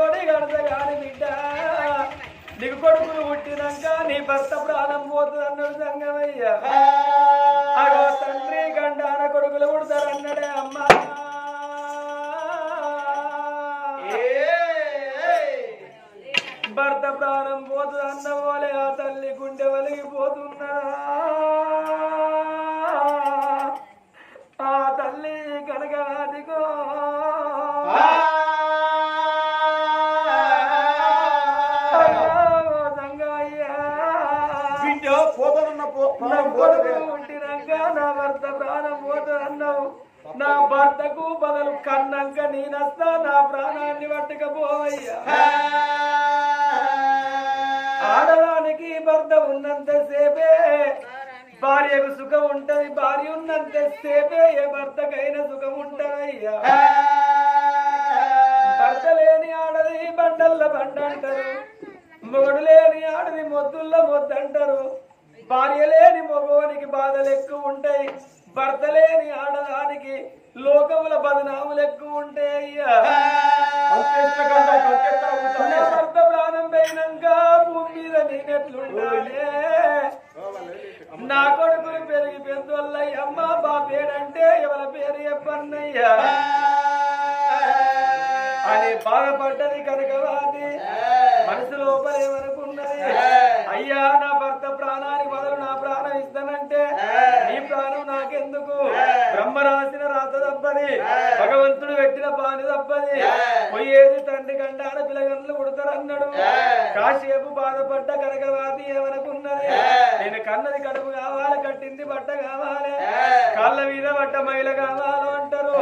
కొడుకులోనే గడత కాని బిడ్డ. నీకు కొడుకులు పుట్టినాక నీ భర్త ప్రాణం పోతుంది అన్నాడు సంగమయ్య. అగో తండ్రి గండాన కొడుకులు పుడతారన్నడే అమ్మా. భర్త ప్రాణం పోతుంది అన్న పోలే ఆ తల్లి గుండె వలిగిపోతున్నా నా భర్తకు బదులు కన్నాక నేనస్తా నా ప్రాణాన్ని పట్టుకపోవయ్యా. ఆడదానికి భర్త ఉన్నంత సేపే భార్యకు సుఖం ఉంటది భార్య ఉన్నంత సేపే ఏ భర్తకైనా సుఖం ఉంటదయ్యా. భర్త లేని ఆడది బండల్ల బండ అంటారు మొగుడు లేని ఆడది మొద్దుల్ల మొద్దు అంటారు భార్య లేని మగవానికి బాధలు ఎక్కువ ఉంటాయి. భర్త లేని ఆడదానికి లోకముల బదనాములు ఎక్కువ ఉంటే అయ్యా భర్త ప్రాణం పోయినాక భూమి మీద నేనెట్లుండాలే? నా కొడుకులు పెరిగి పెద్దోళ్ళయ్య అమ్మ బా పేరంటే ఎవరి పేరు చెప్పన్నయ్యా? అని బాధపడ్డది కనుక వారు లోపల ఏమనుకున్నది అయ్యా నా భర్త ప్రాణానికి బదులు నా ప్రాణం ఇస్తానంటే నీ ప్రాణం నాకెందుకు బ్రహ్మ రాసిన రాత తప్పది భగవంతుడు పెట్టిన పాని తప్పది పోయేది తండ్రి కండాన పిల్లగండ్లు పుడతారన్నాడు. కాసేపు బాధపడ్డ కనకవాది ఏమనుకున్నది? నేను కన్నది కడుపు కావాలి కట్టింది బట్ట కావాలి. కాళ్ళ మీద బట్ట మైల కావాలో అంటారు.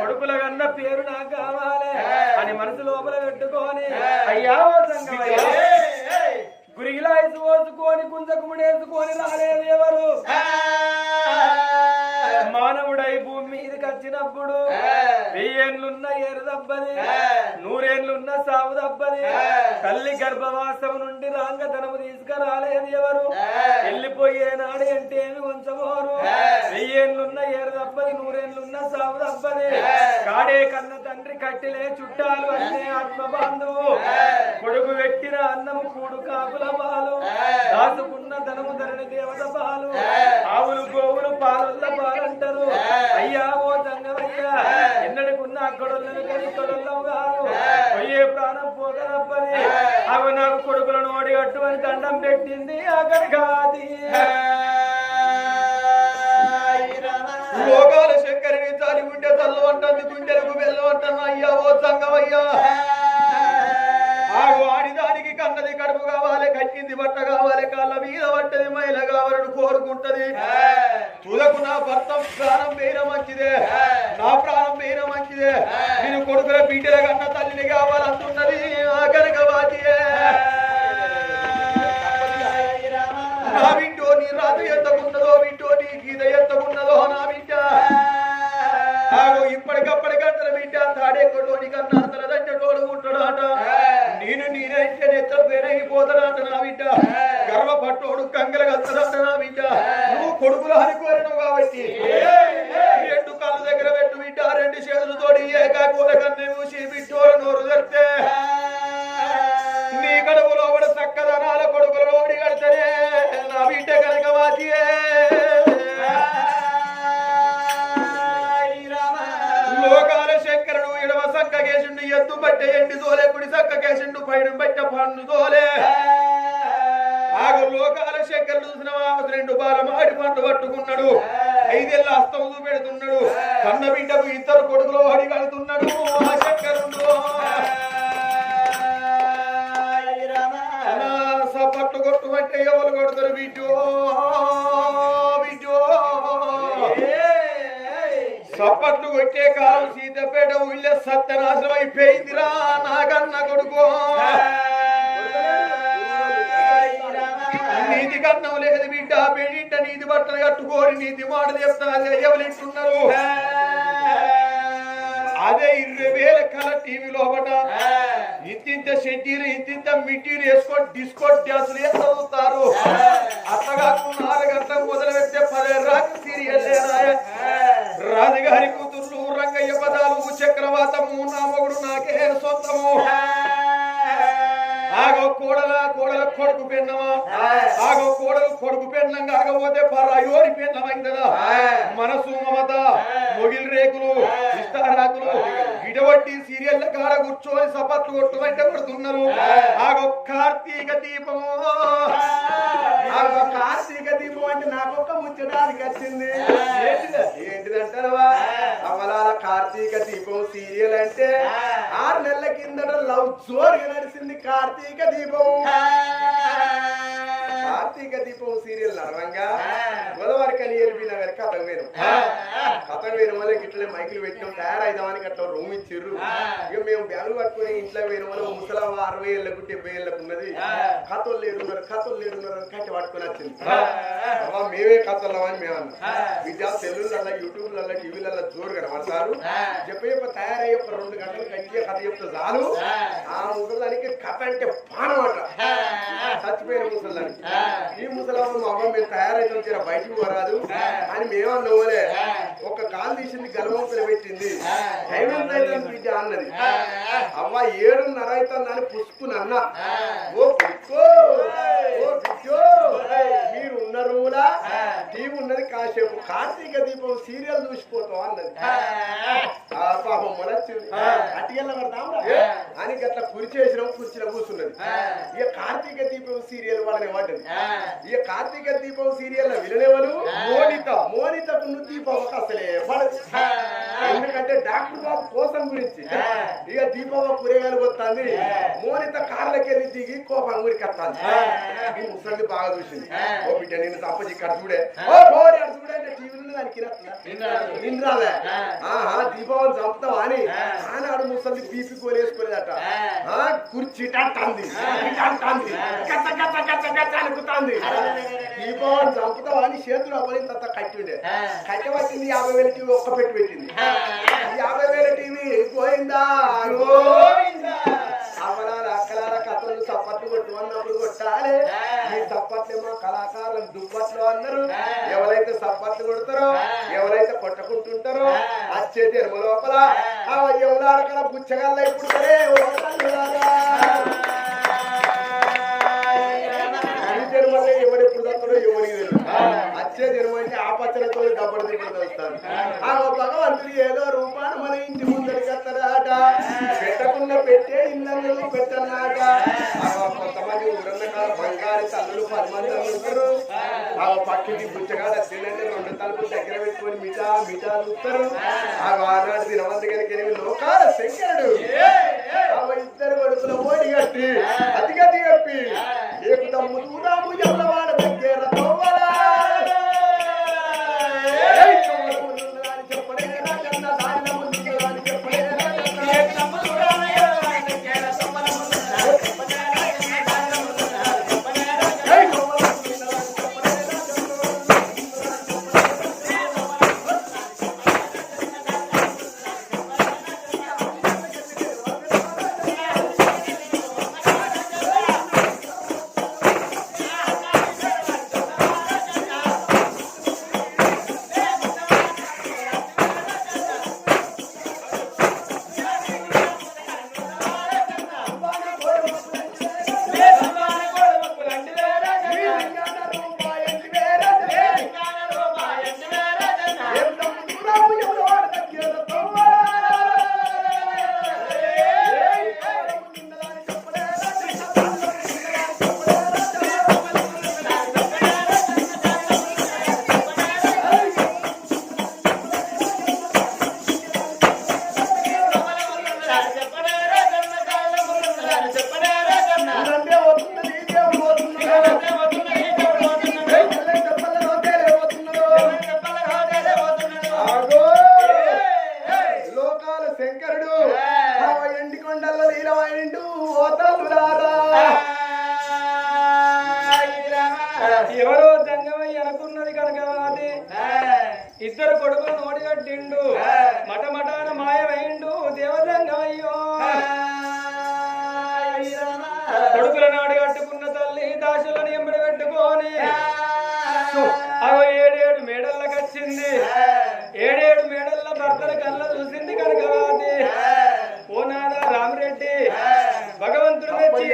కొడుకుల కన్న పేరు నాకు కావాలి. అని మనసు లోపల పెట్టుకొని అయ్యా గురిగిలా పోసుకొని కుంజకుముడేసుకొని రాలేదు ఎవరు? మానవుడై భూమి మీదకి వచ్చినప్పుడు వెయ్యేళ్ళున్న ఏరు దబ్బది నూరేళ్ళున్న సాగు దబ్బది తల్లి గర్భవాసం నుండి రాంగతనము తీసుకురాలేదు ఎవరు? వెళ్ళిపోయే నాడు అంటే ఏమి ఉంచబోరు? వెయ్యేళ్ళున్న ఏరు దబ్బది నూరేళ్ళున్న సాగు దబ్బది. కాడే కన్న తండ్రి కట్టిలే చుట్టాలు అన్నే ఆత్మ బంధువు కొడుకు పెట్టిన అన్నము కూడు కాకుల పాలు. దాచుకున్న ధనము ధరణి దేవత పాలు. ఆవులు గోవులు పాలల్ల పాలంటారు. అయ్యా ఓ తంగమయ్యా ఎన్నడికున్న అక్కడొల్లను కానీ ఇక్కడొల్లవు కాదు పోయే ప్రాణం పోగరప్పని అవి నాకు కొడుకులను ఓడిగట్టు అని దండం పెట్టింది అక్కడికి లోకాల శంకరిని తాలి గుండె తల్లు అంటుంది గుండెలకు అంటున్నా అయ్యా ఓ సంగమయ్యా ఆడిదానికి కన్నది కడుపు కావాలి కట్టింది బట్ట కావాలి. విడుదల కోరుకుంటది. తుదకు నా భర్త ప్రాణం మంచిదే. నా ప్రాణం పేర మంచిదే. నేను కొడుకుల బిడ్డల కన్నా తల్లిని కావాలంటున్నది ఆఖరిక వాతియే నా వింటో నీ రాత ఎంతకున్నదో వింటో నీ గీత ఎంతకున్నదో నా బిడ్డ. ఆగో ఇప్పటికప్పటికంతల బిడ్డ తాడేకొండోని కన్నా అంతల దండ నేను నేనే నెత్తలు అంట నా బిడ్డ. తోడు కంగలు కలుస్తాడు పట్టుకున్నాడు ఐదేళ్ళ అస్తం చూపెడుతున్నాడు. కన్న బిడ్డకు ఇద్దరు కొడుకులు శంకరుడు నా సపట్టు కొట్టుమంటే ఎవరు కొడతారు బిడ్డో? బిడ్డో? సప్పట్లు కొట్టే కాలం సీతపేట ఊళ్ళో సత్యనాశనం అయిపోయిందిరా నాగన్న కొడుకు. నీతి కన్నం లేదు బిడ్డ. పెళ్ళింట నీతి బట్టలు కట్టుకోని నీతి మాటలు చెప్తాను. ఎవరింటున్నారు అదే ఇరవై వేల కల టీవీ లోపట. ఇంతింత షెడ్యూల్ ఇంతింత మిట్టీలు వేసుకొని డిస్కో డ్యాన్సులు వేసి చదువుతారు. అత్తగారు ఆరు గంటలకు మొదలు పెడితే పదే రాక సీరియల్ రాజుగారి కూతుర్లు రంగయ్య పదాలు చక్రవాతము నా మొగుడు నాకే సొంతము. ఆగో కోడల కోడల కొడుకు పెన్నమా? ఆగో కోడలు కొడుకు పెన్నం కాకపోతే పరాయోని పెన్నమైందదా మనసు మమత మొగిల్ రేకులు ఇష్టారాకులు ఇటువంటి సీరియల్ కాడ కూర్చొని సపట్లు కొట్టుమంటే కొడుతున్నారు. ఆగో కార్తీక దీపము? ఆగో కార్తీక దీపం అంటే నాకొక్క ముచ్చడానికి వచ్చింది. ఏంటిదంటారవా అమలాల కార్తీక దీపం సీరియల్ అంటే ఆరు నెలల కిందట లవ్ జోరుగా నడిచింది కార్తీక దీపం. కార్తీక దీపం సీరియల్ నడవంగా. గోదావరి కని ఎరిపిన గారి కథ వేరు. కథ వేరు వల్ల ఇట్లనే మైకులు పెట్టినాం తయారైదామని అట్లా రూమ్ ఇచ్చిర్రు. ఇక మేము బ్యాగులు పట్టుకుని ఇంట్లో వేరు వల్ల ముసలమ్మ అరవై ఏళ్ళకు డెబ్బై ఏళ్ళకు ఉన్నది. కథలు లేరున్నారు కథలు లేరున్నారు కట్టి పట్టుకుని వచ్చింది. అవ్వ మేమే కథలు అని మేము అన్నాం. విద్యా సెల్లులలో యూట్యూబ్లలో టీవీలలో జోరు కనబడతారు. చెప్పే తయారయ్యే ఒక రెండు గంటలు గట్టిగా కథ చెప్తే చాలు. ఆ. ముసలానికి కథ అంటే పానమాట చచ్చిపోయిన ముసలానికి ఈ ముసలమ్మ మా అమ్మ మేము తయారైతే తీరా బయటకు పోరాదు అని మేమన్నోలే ఒక కాలు తీసింది గలవంతులు పెట్టింది. టైం ఎంత అన్నది. అవ్వ ఏడున్నర అవుతుందని పుష్పుని అన్న ఓ పుష్కో ఓ రూలా టీవీ ఉన్నది కాసేపు. కార్తీక దీపం సీరియల్ చూసిపోతాం అన్నది పాపం మొలచ్చింది. అటికెళ్ళ పడతాం అని గట్ల కురిచేసిన కుర్చీలో కూర్చున్నది. ఇక కార్తీక దీపం సీరియల్ వాళ్ళని పడ్డది ఇక కార్తీక దీపం సీరియల్ వినలేవలు మోనిత మోనితకు నువ్వు దీపవ్వకు అసలే పడదు ఎందుకంటే డాక్టర్ బాబు కోసం గురించి. ఇక దీపవ్వ కూరగాయలు వస్తుంది మోనిత కార్లకి వెళ్ళి దిగి కోపం గురికి వస్తుంది ఈ ముసలి బాగా చూసింది. ఓ నిన్ను తప్పచి ఇక్కడ చూడే. ఓ పోరి అటు చూడే అంటే టీవీలో దానికి నింద్రాలే ఆహా దీపావళి చంపుతావా అని. ఆనాడు ముసలి బీపీ కోలేసుకోలేదట ఆ. కుర్చీ అంటుంది అంటుంది గచ్చ గచ్చ గచ్చ గచ్చ అనుకుతాంది. దీపావళి చంపుతావా అని చేతులు అవ్వని తత్త కట్టిండే. కట్టి పట్టింది యాభై వేల టీవీ ఒక్క పెట్టి పెట్టింది. యాభై వేల టీవీ పోయిందా? గోవిందా కొట్టు అన్నప్పుడు కొట్టాలి. ఈ చప్పట్లేమో కళాకారులు దుప్పట్లు అన్నారు ఎవరైతే చప్పట్లు కొడతారో ఎవరైతే కొట్టుకుంటుంటారో వచ్చేది ఎరుమ లోపల ఆ. ఎవలాడకల బుచ్చగల్ల ఇప్పుడు సరే ఓ తల్లులారా. ఈ జన్మలో ఎవరెప్పుడు తప్పుడో ఎవరికి తెలియదు వచ్చే జన్మ అంటే ఆ పచ్చలతో డబ్బులు దిగులు తెలుస్తాను ఆ. భగవంతుడు ఏదో రూపాన్ని మన ఇంటి ముందరికి పెట్టకుండా పెట్టే ఇళ్ళల్లో పెట్టన్నాట ఆ కొంతమంది ఊరన్న బంగారు తల్లులు పది మంది ఉంటారు ఆ పక్కింటి బుచ్చగాడ తినండి రెండు తలుపులు దగ్గర పెట్టుకొని మిఠా మిఠా చూస్తారు ఆ వానాడు తినవంత గారికి లోకాల శంకరుడు. ఇద్దరు కొడుకుల ఓడి కట్టి అతిగతి కప్పి ఏ దూరాము ఎల్లవాడ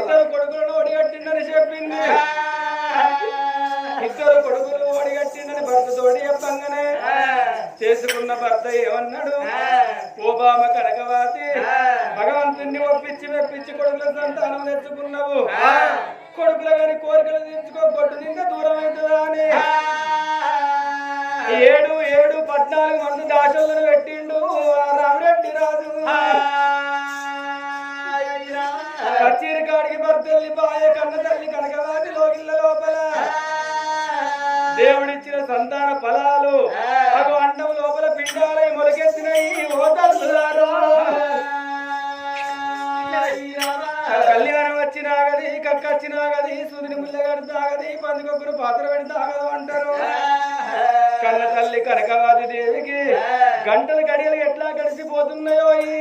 ఇద్దరు కొడుకులను ఓడిగట్టిండని చెప్పింది. ఇద్దరు కొడుకులు ఓడిగట్టిండని భర్తతోటి చెప్పంగానే చేసుకున్న భర్త ఏమన్నాడు? ఓబామ కనకవాతి భగవంతుణ్ణి ఒప్పించి మెప్పించి కొడుకుల సంతానం తెచ్చుకున్నావు. కొడుకుల గారి కోరికలు తీర్చుకో గొడ్డు నిండా దూరం అవుతుందా అని. ఏడు ఏడు పద్నాలుగు మంది దాసులను పెట్టిండు. కచేరి కాడికి భర్తల్లి పాయ కన్న తల్లి కనకవాతి లోగిళ్ళ లోపల. దేవుడిచ్చిన సంతాన ఫలాలు అగు అండం లోపల పిండాలై మొలకెత్తినాయి ఓ తల్లులారా కళ్యాణం వచ్చినాగది కక్కచ్చినాగది సూదిని ముల్లగడి తాగది పందికొక్కరు పాత్ర పెడి తాగదు అంటారు. కన్న తల్లి కనకవాది దేవికి గంటలు గడియలు ఎట్లా గడిచిపోతున్నాయో ఈ.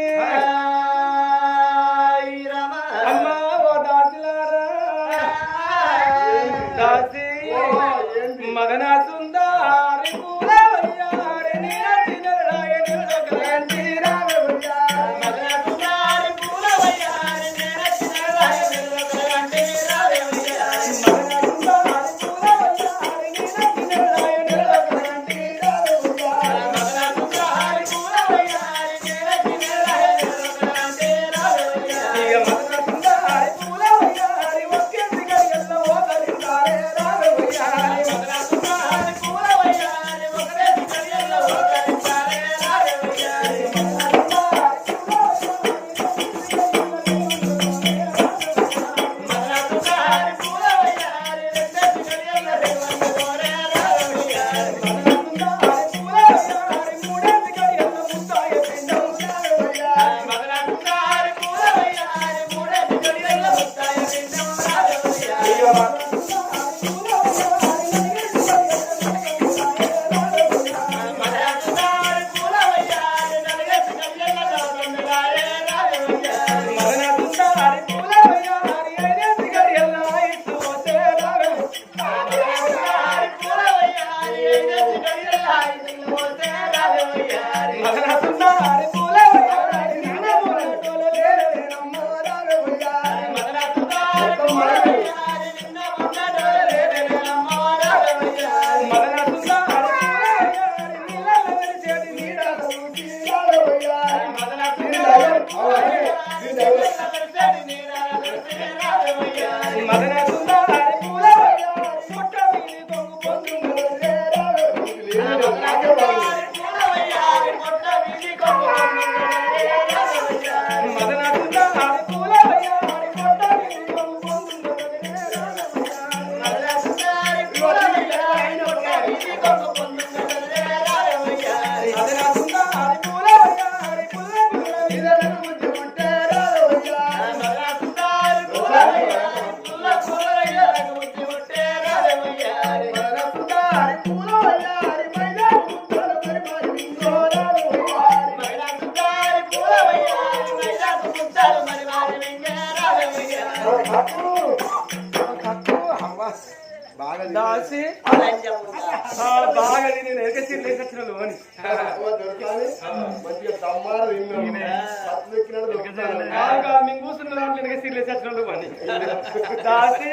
దాసి?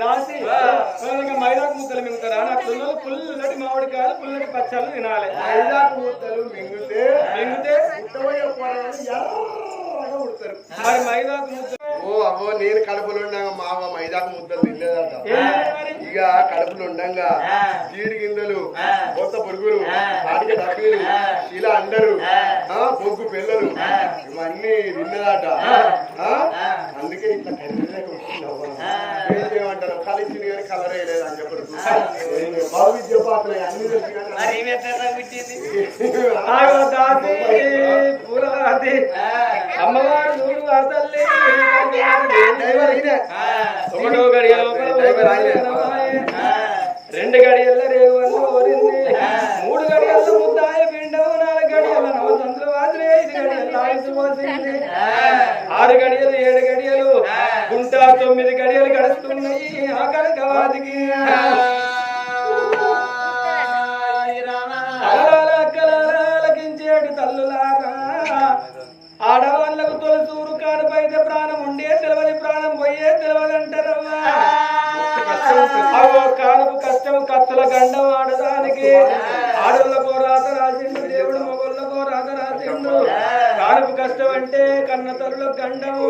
దాసి? మైదాకు ముక్కలు మింగుతారా? నా పిల్లలు పుల్లటి మామిడికాయలు పుల్లటి పచ్చళ్ళు తినాలి. ఐదాకు ముద్దలు మింగితే మింగితే? మరి మైదాకు ముక్కలు ఓ అవ్వో నేను కడుపులో ఉండగా మా అవ్వ మైదాకు ముద్దలు తినలేదట. ఇక కడుపులో ఉండంగా జీడి గింజలు కొత్త పురుగులు వాటికి డబ్బీలు ఇలా అండరు ఆ, బొగ్గు పిల్లలు ఇవన్నీ తిన్నదట. ఆ? అందుకే ఇట్లా కర్రీలేక ఉంటుంది అవ్వ. ఏం చేయమంటారు? కలిసింది కానీ కలర్ వేయలేదు అని చెప్పారు బాబు విద్య పాత్ర అన్ని తెలుసు అమ్మవారు చూడు ఆ. తల్లి డ్రైవర్ ఈయనే. ఒకటో గడియ లోపల. రెండు గడియల్లో రేవు అంటే కన్న తల్లుల గండము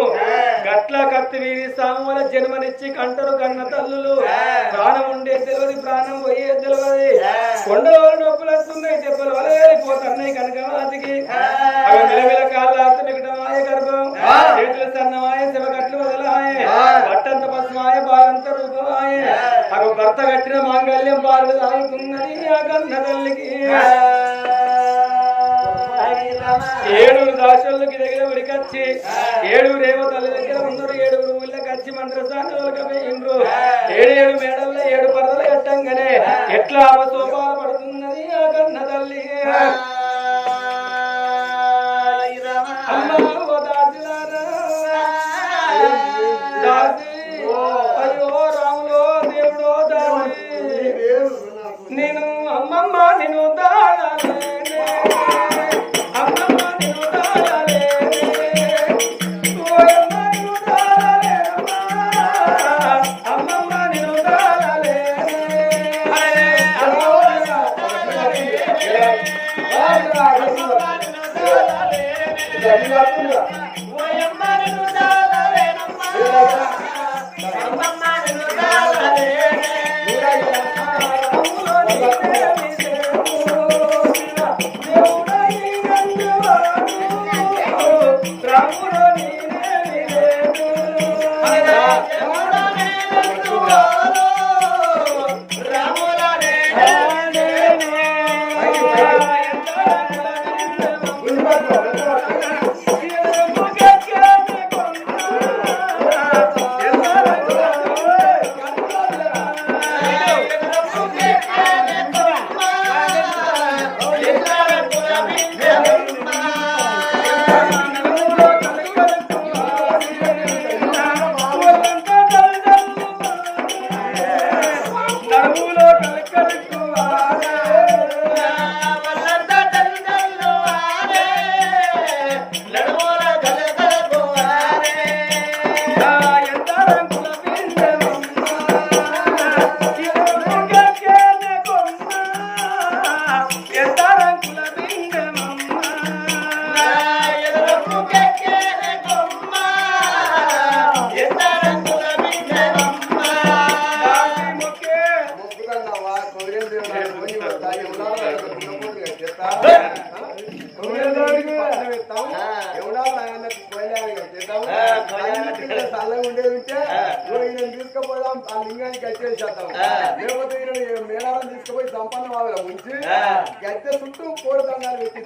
గట్ల కత్తి వీరి సాముల జన్మనిచ్చి కంటరు కన్న తల్లులు ప్రాణం ఉండే తెలియదు ప్రాణం పోయే తెలియదు. కొండల వల్ల నొప్పులు వస్తున్నాయి దెబ్బలు వలపోతున్నాయి కనుక వాటికి. అవి మిలమిల కాళ్ళ మిగటమాయ గర్భం. చేతుల సన్నమాయ శివగట్లు వదలాయ పసుమాయ బాలంత రూపమాయ. అవి భర్త కట్టిన మాంగళ్యం బాలు ఆ కన్న తల్లికి ఏడుగురు దాసులకి దగ్గర ఉడికచ్చి ఏడుగురు ఏమో తల్లి దగ్గర ఉన్నారు ఏడుగురు ఊళ్ళకి వచ్చి మంత్రస్థానాలకు పోయిండ్రు. ఏడు ఏడు మేడల్లో ఏడు పరదలు కట్టంగానే ఎట్లా అవసోపాల నడుములో